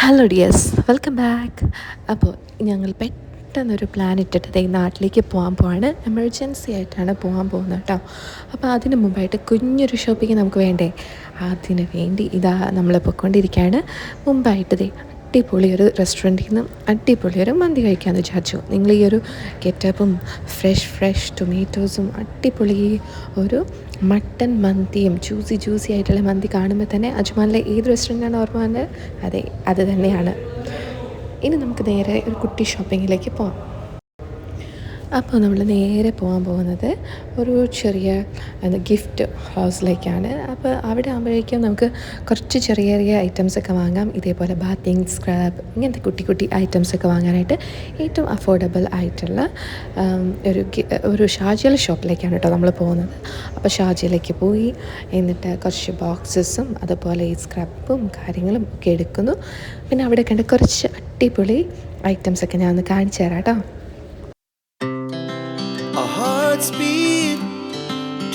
Hello ഡിയസ് welcome back അപ്പോൾ ഞങ്ങൾ പെട്ടെന്നൊരു പ്ലാൻ ഇട്ടിട്ട് നാട്ടിലേക്ക് പോകാൻ പോവാണ്. എമർജൻസി ആയിട്ടാണ് പോകാൻ പോകുന്നത് കേട്ടോ. അപ്പോൾ അതിന് മുമ്പായിട്ട് കുഞ്ഞൊരു ഷോപ്പിംഗ് നമുക്ക് വേണ്ടേ? അതിന് വേണ്ടി ഇതാ നമ്മൾ പോയിക്കൊണ്ടിരിക്കുകയാണ് മുമ്പായിട്ട് ദേ അടിപൊളി ഒരു റെസ്റ്റോറന്റിൽ നിന്ന് അടിപൊളി ഒരു മന്തി കഴിക്കാമെന്ന് വിചാരിച്ചു. നിങ്ങൾ ഈ ഒരു കെറ്റപ്പും ഫ്രഷ് ഫ്രഷ് ടൊമാറ്റോസും അടിപൊളി ഒരു മട്ടൻ മന്തിയും ജ്യൂസി ജ്യൂസി ആയിട്ടുള്ള മന്തി കാണുമ്പോൾ തന്നെ അജ്മാനിലെ ഏത് റെസ്റ്റോറന്റാണ് ഓർമ്മ വന്നത്? അതെ അത് തന്നെയാണ്. ഇനി നമുക്ക് നേരെ ഒരു കുട്ടി ഷോപ്പിങ്ങിലേക്ക് പോകാം അപ്പോൾ നമ്മൾ നേരെ പോകാൻ പോകുന്നത് ഒരു ചെറിയ ഗിഫ്റ്റ് ഹൗസിലേക്കാണ് അപ്പോൾ അവിടെ ആകുമ്പോഴേക്കും നമുക്ക് കുറച്ച് ചെറിയ ചെറിയ ഐറ്റംസ് ഒക്കെ വാങ്ങാം. ഇതേപോലെ ബാത്തിങ് സ്ക്രാബ് ഇങ്ങനത്തെ കുട്ടി കുട്ടി ഐറ്റംസ് ഒക്കെ വാങ്ങാനായിട്ട് ഏറ്റവും അഫോർഡബിൾ ആയിട്ടുള്ള ഒരു ഒരു ഷാജിയൽ ഷോപ്പിലേക്കാണ് കേട്ടോ നമ്മൾ പോകുന്നത്. അപ്പോൾ ഷാജിയിലേക്ക് പോയി. എന്നിട്ട് കുറച്ച് ബോക്സസും അതുപോലെ ഈ സ്ക്രബും കാര്യങ്ങളും ഒക്കെ എടുക്കുന്നു. പിന്നെ അവിടെ കണ്ട കുറച്ച് അടിപൊളി ഐറ്റംസൊക്കെ ഞാൻ ഒന്ന് കാണിച്ചു തരാം കേട്ടോ.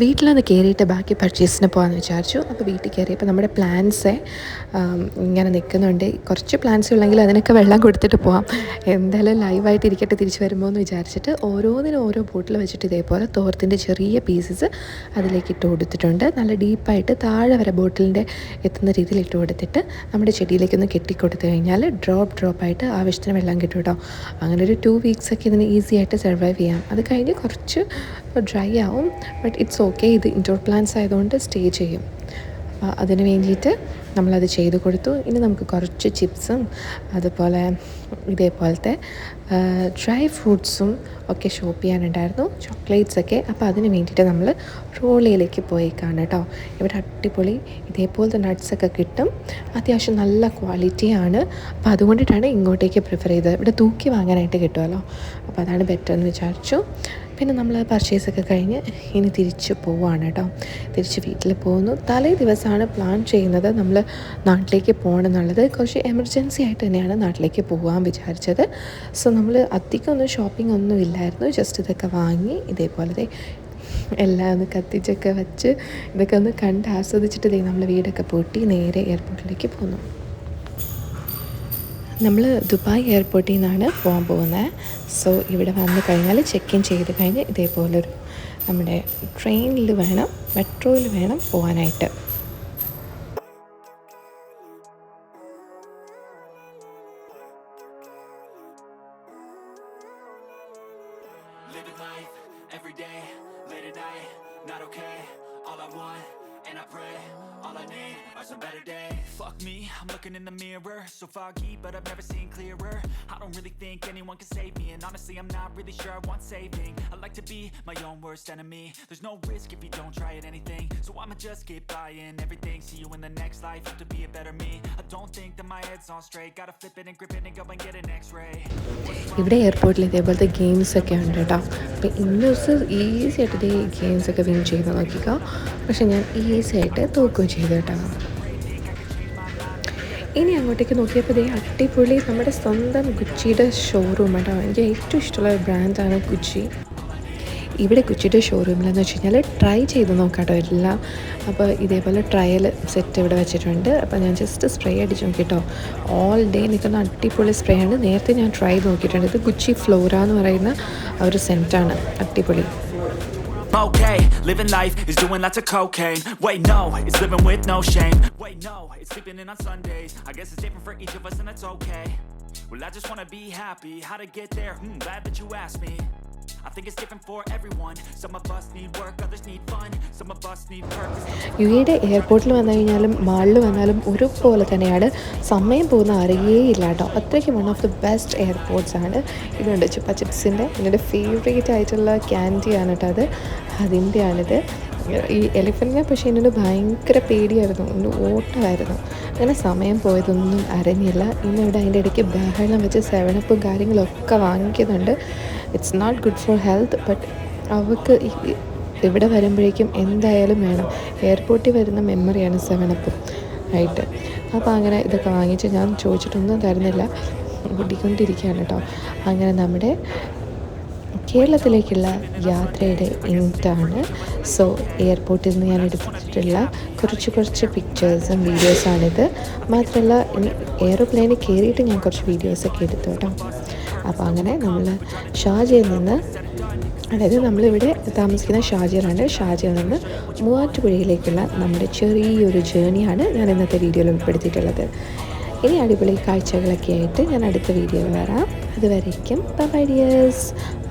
വീട്ടിലൊന്ന് കയറിയിട്ട് ബാക്കി പർച്ചേസിന് പോകാമെന്ന് വിചാരിച്ചു. അപ്പോൾ വീട്ടിൽ കയറിയപ്പോൾ നമ്മുടെ പ്ലാൻസ് ഇങ്ങനെ നിൽക്കുന്നുണ്ട് കുറച്ച് പ്ലാൻസ് ഉള്ളെങ്കിൽ അതിനൊക്കെ വെള്ളം കൊടുത്തിട്ട് പോവാം. എന്തായാലും ലൈവായിട്ട് ഇരിക്കട്ടെ തിരിച്ച് വരുമ്പോൾ എന്ന് വിചാരിച്ചിട്ട് ഓരോന്നിനും ഓരോ ബോട്ടിൽ വെച്ചിട്ട് ഇതേപോലെ തോർത്തിന്റെ ചെറിയ പീസസ് അതിലേക്ക് ഇട്ട് കൊടുത്തിട്ടുണ്ട്. നല്ല ഡീപ്പായിട്ട് താഴെ വരെ ബോട്ടിലിന്റെ എത്തുന്ന രീതിയിൽ ഇട്ട് കൊടുത്തിട്ട് നമ്മുടെ ചെടിയിലേക്കൊന്ന് കെട്ടിക്കൊടുത്തു കഴിഞ്ഞാൽ ഡ്രോപ്പ് ഡ്രോപ്പായിട്ട് ആവശ്യത്തിന് വെള്ളം കിട്ടും കേട്ടോ. അങ്ങനെ ഒരു ടു വീക്സൊക്കെ ഇതിന് ഈസി ആയിട്ട് സർവൈവ് ചെയ്യാം. അത് കഴിഞ്ഞ് കുറച്ച് ഡ്രൈ ആവും. ബട്ട് ഇറ്റ്സ് ഓക്കെ ഇത് ഇൻഡോർ പ്ലാന്റ്സ് ആയതുകൊണ്ട് സ്റ്റേ ചെയ്യും. അതിന് വേണ്ടിയിട്ട് നമ്മളത് ചെയ്ത് കൊടുത്തു. ഇനി നമുക്ക് കുറച്ച് ചിപ്സും അതുപോലെ ഇതേപോലത്തെ ഡ്രൈ ഫ്രൂട്ട്സും ഒക്കെ ഷോപ്പ് ചെയ്യാനുണ്ടായിരുന്നു. ചോക്ലേറ്റ്സ് ഒക്കെ. അപ്പോൾ അതിന് വേണ്ടിയിട്ട് നമ്മൾ റോളിയിലേക്ക് പോയേക്കാണ് കേട്ടോ ഇവിടെ അടിപൊളി ഇതേപോലത്തെ നട്ട്സൊക്കെ കിട്ടും. അത്യാവശ്യം നല്ല ക്വാളിറ്റിയാണ് അപ്പോൾ അതുകൊണ്ടിട്ടാണ് ഇങ്ങോട്ടേക്ക് പ്രിഫർ ചെയ്തത്. ഇവിടെ തൂക്കി വാങ്ങാനായിട്ട് കിട്ടുമല്ലോ അപ്പോൾ അതാണ് ബെറ്റർ എന്ന് വിചാരിച്ചു. പിന്നെ നമ്മൾ പർച്ചേസ് ഒക്കെ കഴിഞ്ഞ് ഇനി തിരിച്ച് പോവുകയാണ് കേട്ടോ തിരിച്ച് വീട്ടിൽ പോകുന്നു. തലേ ദിവസമാണ് പ്ലാൻ ചെയ്യുന്നത് നമ്മൾ നാട്ടിലേക്ക് പോകണം എന്നുള്ളത് കുറച്ച് എമർജൻസി ആയിട്ട് തന്നെയാണ് നാട്ടിലേക്ക് പോകാൻ വിചാരിച്ചത്. സോ നമ്മൾ അധികം ഒന്നും ഷോപ്പിംഗ് ഒന്നും ഇല്ലായിരുന്നു. ജസ്റ്റ് ഇതൊക്കെ വാങ്ങി ഇതേപോലെ എല്ലാം ഒന്ന് കത്തിച്ചൊക്കെ വെച്ച് ഇതൊക്കെ ഒന്ന് കണ്ട് ആസ്വദിച്ചിട്ട് നമ്മൾ വീടൊക്കെ പൂട്ടി നേരെ എയർപോർട്ടിലേക്ക് പോന്നു. നമ്മൾ ദുബായ് എയർപോർട്ടിൽ നിന്നാണ് പോകാൻ പോകുന്നത് സോ ഇവിടെ വന്നു കഴിഞ്ഞാൽ ചെക്ക് ഇൻ ചെയ്ത് കഴിഞ്ഞ് ഇതേപോലൊരു നമ്മുടെ ട്രെയിനിൽ വേണം മെട്രോയിൽ വേണം പോകാനായിട്ട് every day, late at night, not okay. All I want, and I pray, all I need are some better days. Fuck me, I'm looking in the mirror, so foggy, but I've never seen clearer. I don't really think anyone can save me, and honestly, I'm not really sure I want saving. I like to be my own worst enemy. There's no risk if you don't try at anything, so I'ma just keep buying everything. See you in the next life, have to be a better me. I don't think that my head's on straight, gotta flip it and grip it and go and get an X-ray. ഇവിടെ എയർപോർട്ടിൽ ഇതേപോലത്തെ games ഒക്കെ ഉണ്ട് കേട്ടോ അപ്പോൾ ഇന്ന് ദിവസം easy ആയിട്ട് ഈ ഗെയിംസ് ഒക്കെ വിൻ ചെയ്ത് നോക്കിക്കോ. പക്ഷെ ഞാൻ ഈസി ആയിട്ട് തോക്കുകയും ചെയ്തു കേട്ടോ. ഇനി അങ്ങോട്ടേക്ക് നോക്കിയപ്പോൾ ഇതേ അടിപൊളി നമ്മുടെ സ്വന്തം ഗുച്ചിയുടെ ഷോറൂം കേട്ടോ എനിക്ക് ഏറ്റവും ഇഷ്ടമുള്ള ബ്രാൻഡാണ് ഗുച്ചി. ഇവിടെ കുച്ചിയുടെ ഷോറൂമിലെന്ന് വെച്ച് കഴിഞ്ഞാൽ ട്രൈ ചെയ്ത് നോക്കാട്ടോ എല്ലാം അപ്പോൾ ഇതേപോലെ ട്രയൽ സെറ്റ് ഇവിടെ വെച്ചിട്ടുണ്ട് അപ്പോൾ ഞാൻ ജസ്റ്റ് സ്പ്രേ അടിച്ച് നോക്കിട്ടോ ഓൾ ഡേ നിൽക്കുന്ന അടിപൊളി സ്പ്രേ ആണ് നേരത്തെ ഞാൻ ട്രൈ നോക്കിയിട്ടുണ്ട് ഇത് കുച്ചി ഫ്ലോറ എന്ന് പറയുന്ന ഒരു സെന്റാണ് അടിപൊളി Okay, living life is doing lots of cocaine. Wait, no, it's living with no shame. Wait, no, it's sleeping in on Sundays. I guess it's different for each of us, and that's okay. Well, I just wanna be happy. How to get there? Hmm, glad that you asked me. U എയുടെ എയർപോർട്ടിൽ വന്നു കഴിഞ്ഞാലും മാളിൽ വന്നാലും ഒരുപോലെ തന്നെയാണ് സമയം പോകുന്ന അറിയേയില്ല കേട്ടോ. അത്രയ്ക്ക് one of the best airports ആണ്. ഇതുണ്ട് ചുപ്പ ചിപ്സിന്റെ എന്റെ ഫേവറേറ്റ് ആയിട്ടുള്ള ക്യാൻഡിയാണ് കേട്ടോ അത്. അതിന്റെയാണിത് ഈ എലിഫന്റിനെ പക്ഷേ എന്നോട് ഭയങ്കര പേടിയായിരുന്നു. എന്റെ ഓട്ടമായിരുന്നു. അങ്ങനെ സമയം പോയതൊന്നും അറിഞ്ഞില്ല. ഇന്നിവിടെ അതിന്റെ ഇടയ്ക്ക് ബഹളം വെച്ച് സെവനപ്പും കാര്യങ്ങളൊക്കെ വാങ്ങിക്കുന്നുണ്ട്. It's not good for health but അവൾക്ക് ഈ- ഇവിടെ വരുമ്പോഴേക്കും എന്തായാലും വേണം. എയർപോർട്ടിൽ വരുന്ന മെമ്മറിയാണ് സെവനപ്പും ആയിട്ട്. അപ്പോൾ അങ്ങനെ ഇതൊക്കെ വാങ്ങിച്ച് ഞാൻ ചോദിച്ചിട്ടൊന്നും തരുന്നില്ല. കുട്ടിക്കൊണ്ടിരിക്കുകയാണ് കേട്ടോ. അങ്ങനെ നമ്മുടെ കേരളത്തിലേക്കുള്ള യാത്രയുടെ ഇന്റാണ്. സോ എയർപോർട്ടിൽ നിന്ന് ഞാൻ എടുത്തിട്ടുള്ള കുറച്ച് കുറച്ച് പിക്ചേഴ്സും വീഡിയോസാണിത് മാത്രമല്ല ഇനി എയറോപ്ലെയിനിൽ കയറിയിട്ട് ഞാൻ കുറച്ച് വീഡിയോസൊക്കെ എടുത്തു കേട്ടോ. അപ്പോൾ അങ്ങനെ നമ്മൾ ഷാർജയിൽ നിന്ന് അതായത് നമ്മളിവിടെ താമസിക്കുന്ന ഷാർജയിലാണ് ഷാജിയിൽ നിന്ന് മൂവാറ്റുപുഴയിലേക്കുള്ള നമ്മുടെ ചെറിയൊരു ജേണിയാണ് ഞാൻ ഇന്നത്തെ വീഡിയോയിൽ ഉൾപ്പെടുത്തിയിട്ടുള്ളത്. ഇനി അടിപൊളി കാഴ്ചകളൊക്കെ ആയിട്ട് ഞാൻ അടുത്ത വീഡിയോയിൽ വരാം. അതുവരേക്കും ബൈ ഡിയേഴ്സ്.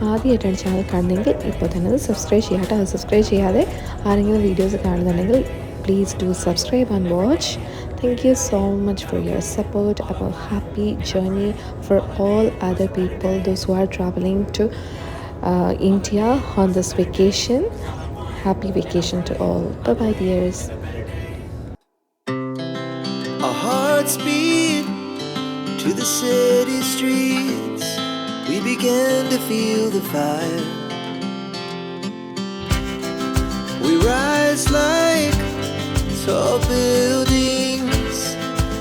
ആദ്യമായിട്ടാണ് ചാനൽ കാണുന്നെങ്കിൽ ഇപ്പോൾ തന്നെ അത് സബ്സ്ക്രൈബ് ചെയ്യാം കേട്ടോ. അത് സബ്സ്ക്രൈബ് ചെയ്യാതെ ആരെങ്കിലും വീഡിയോസ് കാണുന്നുണ്ടെങ്കിൽ please do subscribe and watch. Thank you so much for your support. Have a happy journey for all other people, those who are traveling to uh, India on this vacation. Happy vacation to all. Bye bye, dears. Our hearts beat to the city streets. We began to feel the fire. We rise like tall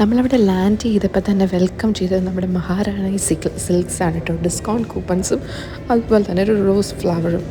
നമ്മളവിടെ land ചെയ്തപ്പോൾ തന്നെ welcome ചെയ്തത് നമ്മുടെ മഹാരാണി സിക്ക് silks ആണ് കേട്ടോ. Discount കൂപ്പൺസും അതുപോലെ തന്നെ ഒരു റോസ് ഫ്ലവറും